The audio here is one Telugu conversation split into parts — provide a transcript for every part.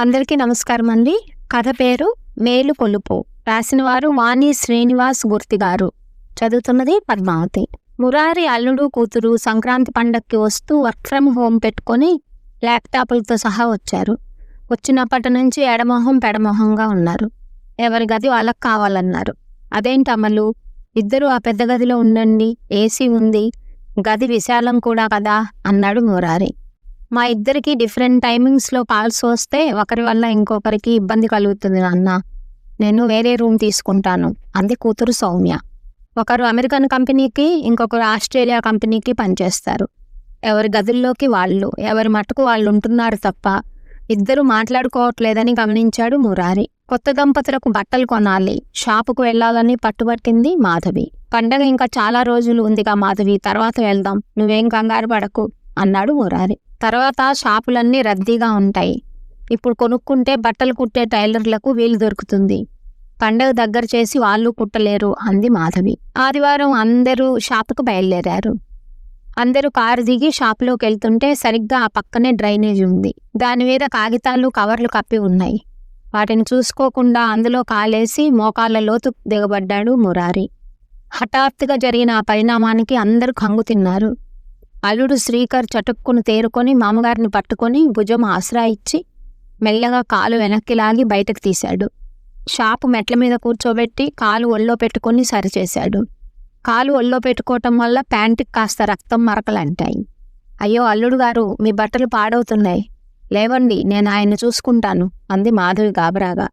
అందరికీ నమస్కారం అండి. కథ పేరు మేలు కొలుపు. రాసిన వారు వాణి శ్రీనివాస్ గుర్తి గారు. చదువుతున్నది పద్మావతి. మురారి అల్లుడు కూతురు సంక్రాంతి పండక్కి వస్తూ వర్క్ ఫ్రమ్ హోమ్ పెట్టుకొని ల్యాప్టాప్లతో సహా వచ్చారు. వచ్చినప్పటి నుంచి ఎడమొహం పెడమొహంగా ఉన్నారు. ఎవరి గది వాళ్ళకి కావాలన్నారు. అదేంటి అమలు? ఇద్దరు ఆ పెద్ద గదిలో ఉండండి ఏసీ ఉంది గది విశాలం కూడా కదా అన్నాడు మురారి. మా ఇద్దరికి డిఫరెంట్ టైమింగ్స్లో కాల్స్ వస్తే ఒకరి వల్ల ఇంకొకరికి ఇబ్బంది కలుగుతుంది నాన్న. నేను వేరే రూమ్ తీసుకుంటాను. అంది కూతురు సౌమ్య. ఒకరు అమెరికన్ కంపెనీకి ఇంకొకరు ఆస్ట్రేలియా కంపెనీకి పనిచేస్తారు. ఎవరి గదుల్లోకి వాళ్ళు ఎవరి మట్టుకు వాళ్ళు ఉంటున్నారు తప్ప ఇద్దరు మాట్లాడుకోవట్లేదని గమనించాడు మురారి. కొత్త దంపతులకు బట్టలు కొనాలి షాపుకు వెళ్ళాలని పట్టుబట్టింది మాధవి. పండగ ఇంకా చాలా రోజులు ఉందిగా మాధవి తర్వాత వెళ్దాం. నువ్వేం కంగారు పడకు. అన్నాడు మురారి. తర్వాత షాపులన్నీ రద్దీగా ఉంటాయి. ఇప్పుడు కొనుక్కుంటే బట్టలు కుట్టే టైలర్లకు వీలు దొరుకుతుంది. పండగ దగ్గర చేసి వాళ్ళు కుట్టలేరు అంది మాధవి. ఆదివారం అందరూ షాపుకు బయలుదేరారు. అందరూ కారు దిగి షాపులోకి వెళ్తుంటే సరిగ్గా ఆ పక్కనే డ్రైనేజ్ ఉంది. దాని మీద కాగితాలు కవర్లు కప్పి ఉన్నాయి. వాటిని చూసుకోకుండా అందులో కాలేసి మోకాళ్ళ లోతు దిగబడ్డాడు మురారి. హఠాత్తుగా జరిగిన ఆ పరిణామానికి అందరూ కంగు తిన్నారు. అల్లుడు శ్రీకర్ చటుక్కును తేరుకొని మామగారిని పట్టుకొని భుజం ఆసరా ఇచ్చి మెల్లగా కాలు వెనక్కి లాగి బయటకు తీశాడు. షాపు మెట్ల మీద కూర్చోబెట్టి కాలు ఒళ్ళో పెట్టుకొని సరిచేశాడు. కాలు ఒళ్ళో పెట్టుకోవటం వల్ల ప్యాంటుకి కాస్త రక్తం మరకలంటాయి. అయ్యో అల్లుడు గారు మీ బట్టలు పాడవుతున్నాయి. లేవండి నేను ఆయన చూసుకుంటాను అంది మాధవి గాబరాగా.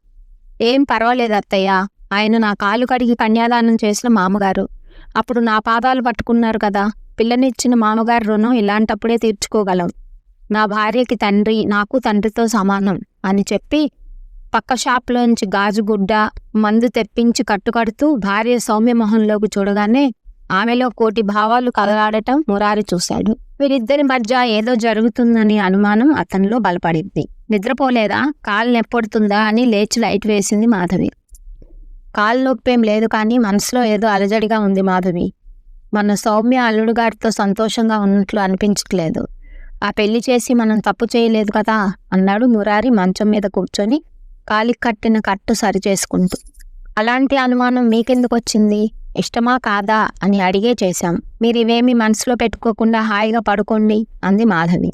ఏం పర్వాలేదు అత్తయ్య ఆయన నా కాలు కడిగి కన్యాదానం చేసిన మామగారు. అప్పుడు నా పాదాలు పట్టుకున్నారు కదా. పిల్లనిచ్చిన మామగారి రుణం ఇలాంటప్పుడే తీర్చుకోగలం. నా భార్యకి తండ్రి నాకు తండ్రితో సమానం అని చెప్పి పక్క షాప్లోంచి గాజుగుడ్డ మందు తెప్పించి కట్టుకడుతూ భార్య సౌమ్యమోహన్లోకి చూడగానే ఆమెలో కోటి భావాలు కదలాడటం మురారి చూశాడు. వీరిద్దరి మధ్య ఏదో జరుగుతుందని అనుమానం అతనిలో బలపడింది. నిద్రపోలేదా? కాలు నెప్పొడుతుందా అని లేచి లైట్ వేసింది మాధవి. కాలు నొప్పేం లేదు కానీ మనసులో ఏదో అలజడిగా ఉంది మాధవి. మన సౌమ్య అల్లుడు గారితో సంతోషంగా ఉన్నట్లు అనిపించట్లేదు. ఆ పెళ్ళి చేసి మనం తప్పు చేయలేదు కదా అన్నాడు మురారి మంచం మీద కూర్చొని కాలికి కట్టిన కట్టు సరి చేసుకుంటూ అలాంటి అనుమానం మీకెందుకు వచ్చింది? ఇష్టమా కాదా అని అడిగే చేశాం. మీరు ఇవేమి మనసులో పెట్టుకోకుండా హాయిగా పడుకోండి అంది మాధవి.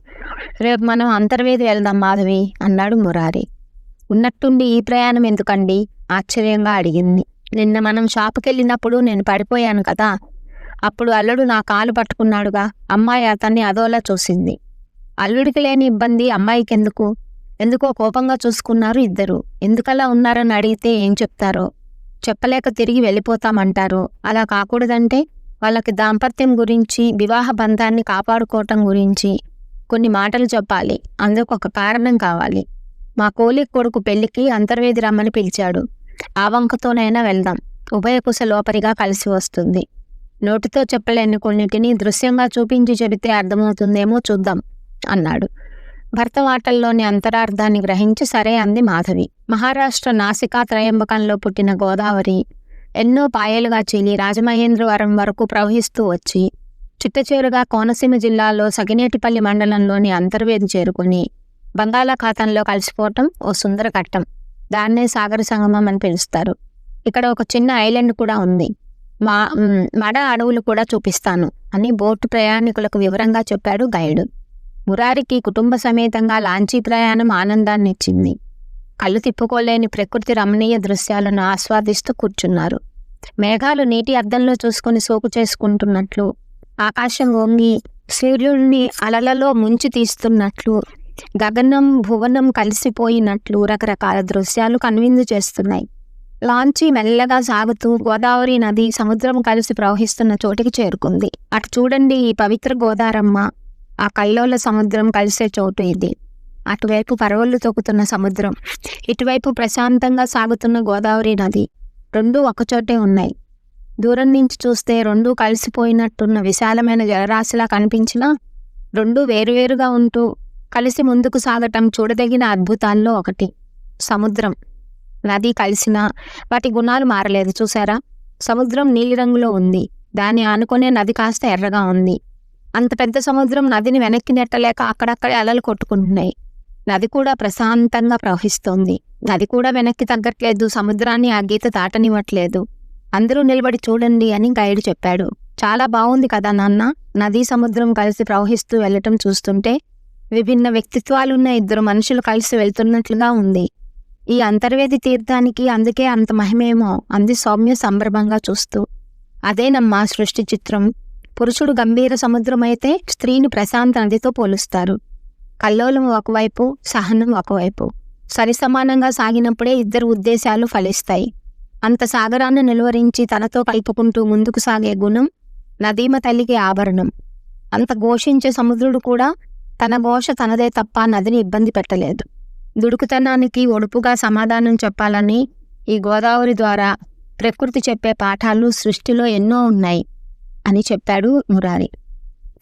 రేపు మనం అంతర్వేది వెళ్దాం మాధవి అన్నాడు మురారి. ఉన్నట్టుండి ఈ ప్రయాణం ఎందుకండి? ఆశ్చర్యంగా అడిగింది. నిన్న మనం షాపుకెళ్ళినప్పుడు నేను పడిపోయాను కదా. అప్పుడు అల్లుడు నా కాలు పట్టుకున్నాడుగా. అమ్మాయి అతన్ని అదోలా చూసింది. అల్లుడికి లేని ఇబ్బంది అమ్మాయికెందుకు? ఎందుకో కోపంగా చూసుకున్నారు ఇద్దరు. ఎందుకలా ఉన్నారని అడిగితే ఏం చెప్తారో? చెప్పలేక తిరిగి వెళ్ళిపోతామంటారు. అలా కాకూడదంటే వాళ్ళకి దాంపత్యం గురించి వివాహ బంధాన్ని కాపాడుకోవటం గురించి కొన్ని మాటలు చెప్పాలి. అందుకు ఒక కారణం కావాలి. మా కోలి కొడుకు పెళ్ళికి అంతర్వేది రమ్మని పిలిచాడు. ఆ వంకతోనైనా వెళ్దాం. ఉభయకుశ లోపరిగా కలిసి వస్తుంది. నోటితో చెప్పలేని కొన్నిటిని దృశ్యంగా చూపించి చెబితే అర్థమవుతుందేమో చూద్దాం అన్నాడు. భర్త మాటల్లోని అంతరార్థాన్ని గ్రహించి సరే అంది మాధవి. మహారాష్ట్ర నాసికా త్రయంబకంలో పుట్టిన గోదావరి ఎన్నో పాయలుగా చీలి రాజమహేంద్రవరం వరకు ప్రవహిస్తూ వచ్చి చిట్టచేరుగా కోనసీమ జిల్లాలో సగినేటిపల్లి మండలంలోని అంతర్వేది చేరుకుని బంగాళాఖాతంలో కలిసిపోవటం ఓ సుందర ఘట్టం. దాన్నే సాగర సంగమం అని పిలుస్తారు. ఇక్కడ ఒక చిన్న ఐలాండ్ కూడా ఉంది. మా మడ అడవులు కూడా చూపిస్తాను అని బోటు ప్రయాణికులకు వివరంగా చెప్పాడు గైడు. మురారికి కుటుంబ సమేతంగా లాంచీ ప్రయాణం ఆనందాన్ని ఇచ్చింది. కళ్ళు తిప్పుకోలేని ప్రకృతి రమణీయ దృశ్యాలను ఆస్వాదిస్తూ కూర్చున్నారు. మేఘాలు నీటి అద్దంలో చూసుకుని సోకు చేసుకుంటున్నట్లు ఆకాశం వంగి సూర్యుడిని అలలలో ముంచి తీస్తున్నట్లు గగనం భువనం కలిసిపోయినట్లు రకరకాల దృశ్యాలు కన్విన్స్ చేస్తున్నాయి. లాంచీ మెల్లగా సాగుతూ గోదావరి నది సముద్రం కలిసి ప్రవహిస్తున్న చోటికి చేరుకుంది. అటు చూడండి ఈ పవిత్ర గోదారమ్మ. ఆ కల్లోల సముద్రం కలిసే చోటు ఇది. అటువైపు పరవళ్ళు తొక్కుతున్న సముద్రం. ఇటువైపు ప్రశాంతంగా సాగుతున్న గోదావరి నది. రెండూ ఒకచోటే ఉన్నాయి. దూరం నుంచి చూస్తే రెండూ కలిసిపోయినట్టున్న విశాలమైన జలరాశిలా కనిపించినా రెండూ వేరువేరుగా ఉంటూ కలిసి ముందుకు సాగటం చూడదగిన అద్భుతాల్లో ఒకటి. సముద్రం. నది కలిసిన వాటి గుణాలు మారలేదు చూసారా సముద్రం నీలిరంగులో ఉంది. దాన్ని ఆనుకునే నది కాస్త ఎర్రగా ఉంది. అంత పెద్ద సముద్రం నదిని వెనక్కి నెట్టలేక అక్కడక్కడే అలలు కొట్టుకుంటున్నాయి. నది కూడా ప్రశాంతంగా ప్రవహిస్తోంది. నది కూడా వెనక్కి తగ్గట్లేదు. సముద్రాన్ని ఆ గీత దాటనివ్వట్లేదు. అందరూ నిలబడి చూడండి అని గైడ్ చెప్పాడు. చాలా బాగుంది కదా నాన్న? నది సముద్రం కలిసి ప్రవహిస్తూ వెళ్ళటం చూస్తుంటే విభిన్న వ్యక్తిత్వాలున్న ఇద్దరు మనుషులు కలిసి వెళ్తున్నట్లుగా ఉంది. ఈ అంతర్వేది తీర్థానికి అందుకే అంత మహిమేమో అంది సౌమ్య సంభ్రమంగా చూస్తూ. అదేనమ్మా సృష్టి చిత్రం. పురుషుడు గంభీర సముద్రమైతే స్త్రీని ప్రశాంత నదితో పోలుస్తారు. కల్లోలం ఒకవైపు సహనం ఒకవైపు. సరిసమానంగా సాగినప్పుడే ఇద్దరు ఉద్దేశాలు ఫలిస్తాయి. అంత సాగరాన్ని నిలువరించి తనతో కలుపుకుంటూ ముందుకు సాగే గుణం నదీమ తల్లికి ఆభరణం. అంత ఘోషించే సముద్రుడు కూడా తన ఘోష తనదే తప్ప నదిని ఇబ్బంది పెట్టలేదు. దుడుకుతనానికి ఒడుపుగా సమాధానం చెప్పాలని ఈ గోదావరి ద్వారా ప్రకృతి చెప్పే పాఠాలు సృష్టిలో ఎన్నో ఉన్నాయి అని చెప్పాడు మురారి.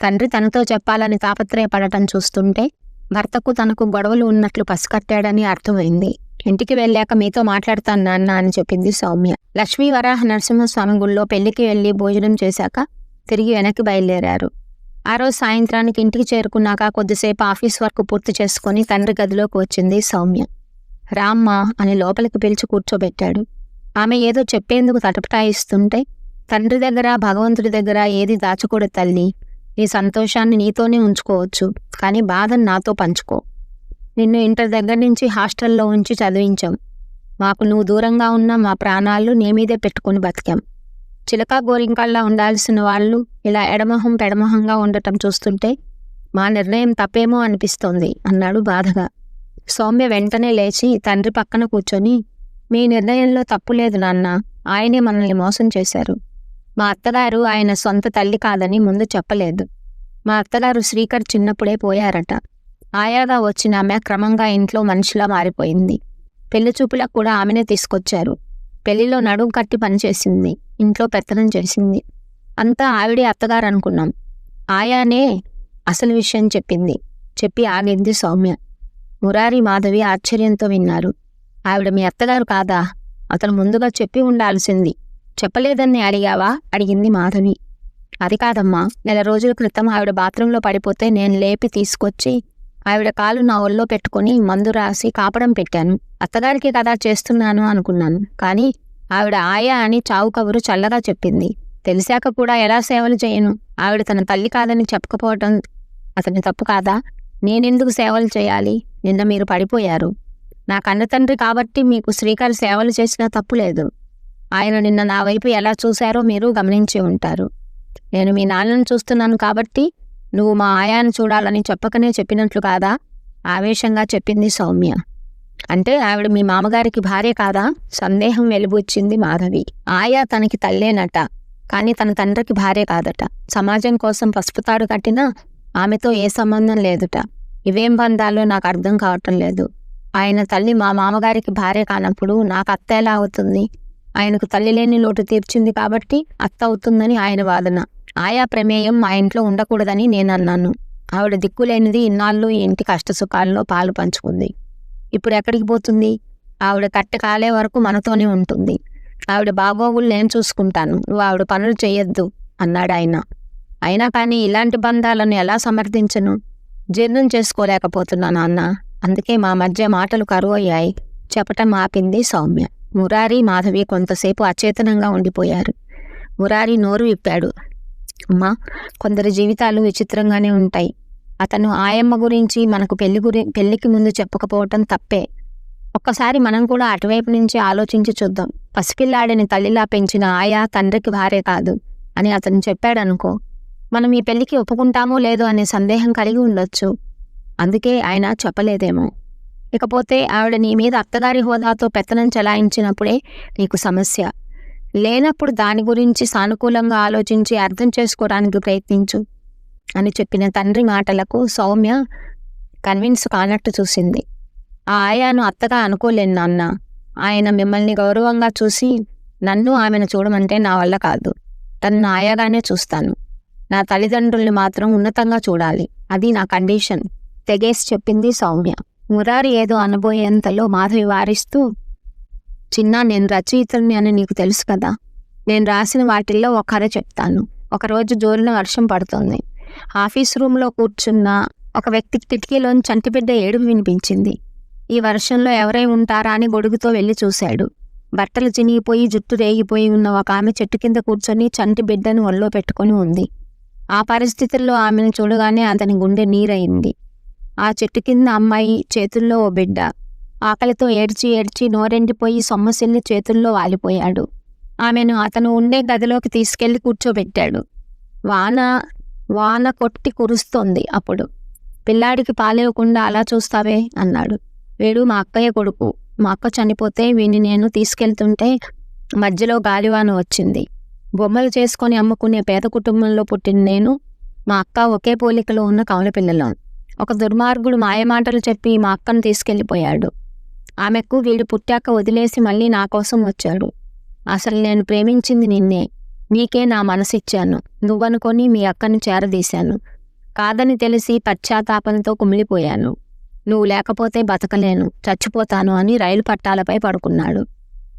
తండ్రి తనతో చెప్పాలని తాపత్రయపడటం చూస్తుంటే భర్తకు తనకు గొడవలు ఉన్నట్లు పసికట్టాడని అర్థమైంది. ఇంటికి వెళ్ళాక మీతో మాట్లాడతాను నాన్న అని చెప్పింది సౌమ్య. లక్ష్మీ వరాహ నరసింహస్వామి గుళ్ళో పెళ్ళికి వెళ్ళి భోజనం చేశాక తిరిగి వెనక్కి బయలుదేరారు. ఆ రోజు సాయంత్రానికి ఇంటికి చేరుకున్నాక కొద్దిసేపు ఆఫీస్ వర్క్ పూర్తి చేసుకుని తండ్రి గదిలోకి వచ్చింది సౌమ్య. రామ్మ అని లోపలికి పిలిచి కూర్చోబెట్టాడు. ఆమె ఏదో చెప్పేందుకు తటపటాయిస్తుంటే తండ్రి దగ్గర భగవంతుడి దగ్గర ఏది దాచకూడదు తల్లి. నీ సంతోషాన్ని నీతోనే ఉంచుకోవచ్చు కానీ బాధను నాతో పంచుకో. నిన్ను ఇంటర్ దగ్గర నుంచి హాస్టల్లో ఉంచి చదివించాం. మాకు నువ్వు దూరంగా ఉన్న మా ప్రాణాలు నీ మీదే పెట్టుకుని బతికాం. చిలక గోరింకల్లా ఉండాల్సిన వాళ్ళు ఇలా ఎడమొహం పెడమొహంగా ఉండటం చూస్తుంటే మా నిర్ణయం తప్పేమో అనిపిస్తోంది అన్నాడు బాధగా. సౌమ్య వెంటనే లేచి తండ్రి పక్కన కూర్చొని మీ నిర్ణయంలో తప్పు లేదు నాన్న ఆయనే మనల్ని మోసం చేశారు. మా అత్తగారు ఆయన సొంత తల్లి కాదని ముందు చెప్పలేదు. మా అత్తగారు శ్రీకర్ చిన్నప్పుడే పోయారట. ఆయాగా వచ్చిన ఆమె క్రమంగా ఇంట్లో మనిషిలా మారిపోయింది. పెళ్ళి చూపులకు కూడా ఆమెనే తీసుకొచ్చారు. పెళ్ళిలో నడుం కట్టి పనిచేసింది ఇంట్లో పెత్తనం చేసింది. అంతా ఆవిడే అత్తగారు అనుకున్నాం ఆయానే అసలు విషయం చెప్పింది. చెప్పి ఆగింది సౌమ్య. మురారి మాధవి ఆశ్చర్యంతో విన్నారు. ఆవిడ మీ అత్తగారు కాదా? అతను ముందుగా చెప్పి ఉండాల్సింది. చెప్పలేదని అడిగావా? అడిగింది మాధవి. అది కాదమ్మా. నెల రోజుల క్రితం ఆవిడ బాత్రూంలో పడిపోతే నేను లేపి తీసుకొచ్చి ఆవిడ కాలు నా ఒళ్ళో పెట్టుకొని మందు రాసి కాపడం పెట్టాను. అత్తగారికి కదా చేస్తున్నాను అనుకున్నాను. కానీ ఆవిడ ఆయా అని చావు కబురు చల్లగా చెప్పింది. తెలిసాక కూడా ఎలా సేవలు చేయను? ఆవిడ తన తల్లి కాదని చెప్పకపోవటం అతని తప్పు కాదా? నేనెందుకు సేవలు చేయాలి? నిన్న మీరు పడిపోయారు. నా కన్న తండ్రి కాబట్టి మీకు శ్రీకారు సేవలు చేసినా తప్పు లేదు. ఆయన నిన్న నా వైపు ఎలా చూశారో మీరు గమనించి ఉంటారు. నేను మీ నాన్నను చూస్తున్నాను కాబట్టి నువ్వు మా ఆయాను చూడాలని చెప్పకనే చెప్పినట్లు కాదా? ఆవేశంగా చెప్పింది సౌమ్య. అంటే ఆవిడ మీ మామగారికి భార్య కాదా? సందేహం వెలుబుచ్చింది మాధవి. ఆయా తనకి తల్లేనట. కానీ తన తండ్రికి భార్య కాదట. సమాజం కోసం పసుపుతాడు కట్టినా ఆమెతో ఏ సంబంధం లేదుట. ఇవేం బంధాలో నాకు అర్థం కావటం లేదు. ఆయన తల్లి మా మామగారికి భార్య కానప్పుడు నాకు అత్త ఎలా అవుతుంది? ఆయనకు తల్లి లేని లోటు తీర్చింది కాబట్టి అత్త అవుతుందని ఆయన వాదన. ఆయా ప్రమేయం మా ఇంట్లో ఉండకూడదని నేను అన్నాను ఆవిడ దిక్కులేనిది ఇన్నాళ్ళు ఇంటి కష్టసుఖాల్లో పాలు పంచుకుంది. ఇప్పుడు ఎక్కడికి పోతుంది? ఆవిడ కట్ట కాలే వరకు మనతోనే ఉంటుంది. ఆవిడ బాగోగులు నేను చూసుకుంటాను. నువ్వు ఆవిడ పనులు చేయొద్దు అన్నాడు ఆయన. అయినా కానీ ఇలాంటి బంధాలను ఎలా సమర్థించను? జీర్ణం చేసుకోలేకపోతున్నాను అన్న అందుకే మా మధ్య మాటలు కరువు అయ్యాయి. చెప్పటం ఆపింది సౌమ్య. మురారి మాధవి కొంతసేపు అచేతనంగా ఉండిపోయారు. మురారి నోరు విప్పాడు. అమ్మా కొందరి జీవితాలు విచిత్రంగానే ఉంటాయి. అతను ఆయమ్మ గురించి మనకు పెళ్ళి గురి పెళ్ళికి ముందు చెప్పకపోవటం తప్పే. ఒక్కసారి మనం కూడా అటువైపు నుంచి ఆలోచించి చూద్దాం. పసిపిల్లాడిని తల్లిలా పెంచిన ఆయా తండ్రికి భార్య కాదు అని అతను చెప్పాడనుకో మనం ఈ పెళ్ళికి ఒప్పుకుంటామో లేదో అనే సందేహం కలిగి ఉండొచ్చు. అందుకే ఆయన చెప్పలేదేమో. ఇకపోతే ఆవిడ నీ మీద అత్తగారి హోదాతో పెత్తనం చెలాయించినప్పుడే నీకు సమస్య. లేనప్పుడు దాని గురించి సానుకూలంగా ఆలోచించి అర్థం చేసుకోవడానికి ప్రయత్నించు అని చెప్పిన తండ్రి మాటలకు సౌమ్య కన్విన్స్ కానట్టు చూసింది. ఆ ఆయాను అత్తగా అనుకోలేను నాన్న. ఆయన మిమ్మల్ని గౌరవంగా చూసి నన్ను ఆమెను చూడమంటే నా వల్ల కాదు. తను ఆయాగానే చూస్తాను. నా తల్లిదండ్రుల్ని మాత్రం ఉన్నతంగా చూడాలి. అది నా కండిషన్. తెగేసి చెప్పింది సౌమ్య. మురారి ఏదో అనబోయేంతలో మాధవి వారిస్తూ చిన్న నేను రచయితల్ని అని నీకు తెలుసు కదా? నేను రాసిన వాటిల్లో ఒకరే చెప్తాను. ఒకరోజు జోరున వర్షం పడుతుంది. ఆఫీస్ రూమ్లో కూర్చున్న ఒక వ్యక్తి కిటికీలోని చంటిబిడ్డ ఏడుపు వినిపించింది. ఈ వర్షంలో ఎవరై ఉంటారా అని గొడుగుతో వెళ్ళి చూశాడు. బట్టలు చినిగిపోయి జుట్టు రేగిపోయి ఉన్న ఒక ఆమె చెట్టు కింద కూర్చొని చంటి బిడ్డను ఒళ్ళో పెట్టుకొని ఉంది. ఆ పరిస్థితుల్లో ఆమెను చూడగానే అతని గుండె నీరైంది ఆ చెట్టు కింద అమ్మాయి చేతుల్లో ఓ బిడ్డ. ఆకలితో ఏడ్చి ఏడ్చి నోరెండిపోయి సొమ్మసిల్లి చేతుల్లో వాలిపోయాడు. ఆమెను అతను ఉండే గదిలోకి తీసుకెళ్ళి కూర్చోబెట్టాడు. వాన వాన కొట్టి కురుస్తోంది అప్పుడు. పిల్లాడికి పాలేవకుండా అలా చూస్తావే అన్నాడు. వీడు మా అక్కయ్య కొడుకు. మా అక్క చనిపోతే వీడిని నేను తీసుకెళ్తుంటే మధ్యలో గాలివాన వచ్చింది. బొమ్మలు చేసుకొని అమ్ముకునే పేద కుటుంబంలో పుట్టిన నేను మా అక్క ఒకే పోలికలో ఉన్న కవల పిల్లలం. ఒక దుర్మార్గుడు మాయమాటలు చెప్పి మా అక్కను తీసుకెళ్ళిపోయాడు. ఆమెకు వీడు పుట్టాక వదిలేసి మళ్ళీ నా కోసం వచ్చాడు. అసలు నేను ప్రేమించింది నిన్నే. నీకే నా మనసిచ్చాను. నువ్వనుకొని మీ అక్కని చేరదీశాను. కాదని తెలిసి పశ్చాత్తాపంతో కుమిలిపోయాను. నువ్వు లేకపోతే బతకలేను. చచ్చిపోతాను అని రైలు పట్టాలపై పడుకున్నాడు.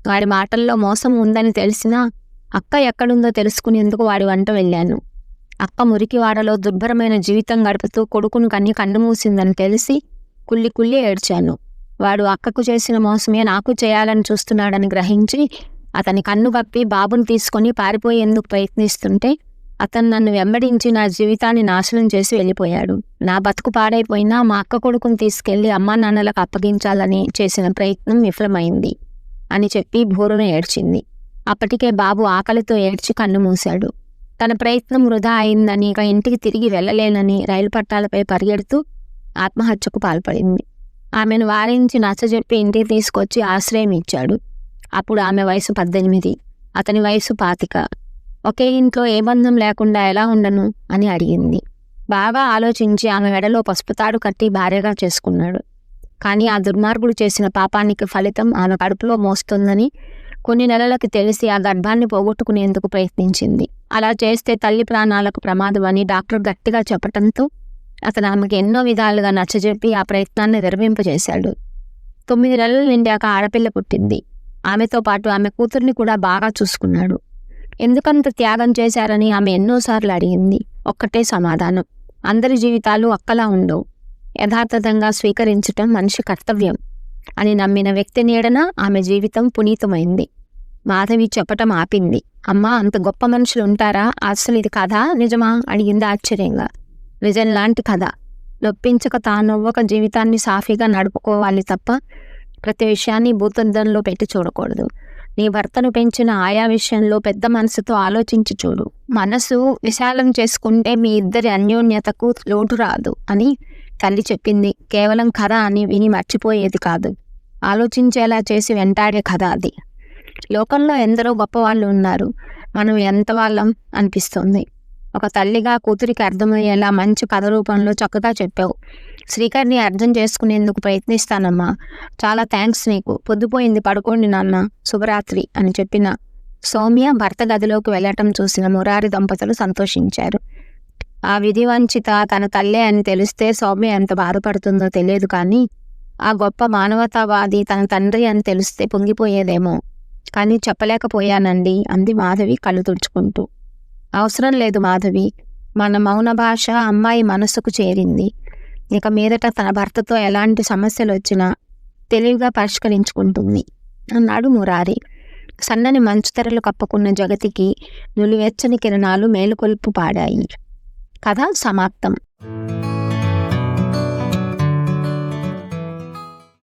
వాడి మాటల్లో మోసం ఉందని తెలిసినా అక్క ఎక్కడుందో తెలుసుకునేందుకు వాడి వంట వెళ్ళాను. అక్క మురికివాడలో దుర్భరమైన జీవితం గడుపుతూ కొడుకును కన్ని కన్ను తెలిసి కుల్లి కుల్లి ఏడ్చాను. వాడు అక్కకు చేసిన మోసమే నాకు చేయాలని చూస్తున్నాడని గ్రహించి అతని కన్ను కప్పి బాబుని తీసుకొని పారిపోయేందుకు ప్రయత్నిస్తుంటే అతను నన్ను వెంబడించి నా జీవితాన్ని నాశనం చేసి వెళ్ళిపోయాడు. నా బతుకు పాడైపోయినా మా అక్క కొడుకుని తీసుకెళ్ళి అమ్మా నాన్నలకు అప్పగించాలని చేసిన ప్రయత్నం విఫలమైంది అని చెప్పి భూరున ఏడ్చింది. అప్పటికే బాబు ఆకలితో ఏడ్చి కన్ను మూశాడు. తన ప్రయత్నం వృధా అయిందని ఇక ఇంటికి తిరిగి వెళ్ళలేనని రైలు పట్టాలపై పరిగెడుతూ ఆత్మహత్యకు పాల్పడింది. ఆమెను వారించి నచ్చజెప్పి ఇంటికి తీసుకొచ్చి ఆశ్రయం ఇచ్చాడు. అప్పుడు ఆమె వయసు పద్దెనిమిది అతని వయసు పాతిక. ఒకే ఇంట్లో ఏ బంధం లేకుండా ఎలా ఉండను? అని అడిగింది. బాగా ఆలోచించి ఆమె మెడలో పసుపు తాడు కట్టి భార్యగా చేసుకున్నాడు. కానీ ఆ దుర్మార్గుడు చేసిన పాపానికి ఫలితం ఆమె కడుపులో మోస్తుందని కొన్ని నెలలకు తెలిసి ఆ గర్భాన్ని పోగొట్టుకునేందుకు ప్రయత్నించింది. అలా చేస్తే తల్లి ప్రాణాలకు ప్రమాదం అని డాక్టర్ గట్టిగా చెప్పటంతో అతను ఆమెకు ఎన్నో విధాలుగా నచ్చజెప్పి ఆ ప్రయత్నాన్ని నిర్వహింపజేశాడు తొమ్మిది నెలలు నిండాక ఆడపిల్ల పుట్టింది. ఆమెతో పాటు ఆమె కూతుర్ని కూడా బాగా చూసుకున్నాడు. ఎందుకంత త్యాగం చేశారని ఆమె ఎన్నోసార్లు అడిగింది. ఒక్కటే సమాధానం. అందరి జీవితాలు అక్కలా ఉండవు. యథార్థంగా స్వీకరించటం మనిషి కర్తవ్యం అని నమ్మిన వ్యక్తి నీడన ఆమె జీవితం పునీతమైంది. మాధవి చెప్పటం ఆపింది. అమ్మా అంత గొప్ప మనుషులు ఉంటారా? అసలు ఇది కథ? నిజమా? అడిగింది ఆశ్చర్యంగా. నిజం లాంటి కథ. నొప్పించక తానొవ్వక జీవితాన్ని సాఫీగా నడుపుకోవాలి తప్ప ప్రతి విషయాన్ని భూతద్దంలో పెట్టి చూడకూడదు. నీ భర్తను పెంచిన ఆయా విషయంలో పెద్ద మనసుతో ఆలోచించి చూడు. మనసు విశాలం చేసుకుంటే మీ ఇద్దరి అన్యోన్యతకు లోటు రాదు అని తల్లి చెప్పింది. కేవలం కథ అని విని మర్చిపోయేది కాదు. ఆలోచించేలా చేసి వెంటాడే కథ అది. లోకంలో ఎందరో గొప్పవాళ్ళు ఉన్నారు. మనం ఎంత వాళ్ళం అనిపిస్తుంది. ఒక తల్లిగా కూతురికి అర్థమయ్యేలా మంచి కథ రూపంలో చక్కగా చెప్పావు. శ్రీకర్ని అర్థం చేసుకునేందుకు ప్రయత్నిస్తానమ్మా. చాలా థ్యాంక్స్ నీకు. పొద్దుపోయింది పడుకోండి నాన్న. శుభరాత్రి అని చెప్పిన సౌమ్య భర్త గదిలోకి వెళ్ళటం చూసిన మురారి దంపతులు సంతోషించారు. ఆ విధివంచిత తన తల్లే అని తెలిస్తే సౌమ్య ఎంత బాధపడుతుందో తెలియదు కానీ ఆ గొప్ప మానవతావాది తన తండ్రి అని తెలిస్తే పొంగిపోయేదేమో. కానీ చెప్పలేకపోయానండి అంది మాధవి కళ్ళు తుడుచుకుంటూ. అవసరం లేదు మాధవి. మన మౌన భాష అమ్మాయి మనసుకు చేరింది. ఇక మీదట తన భర్తతో ఎలాంటి సమస్యలు వచ్చినా తెలివిగా పరిష్కరించుకుంటుంది. అన్నాడు మురారి. సన్నని మంచు తెరలు కప్పుకున్న జగతికి నులివెచ్చని కిరణాలు మేలుకొల్పు పాడాయి. కథ సమాప్తం.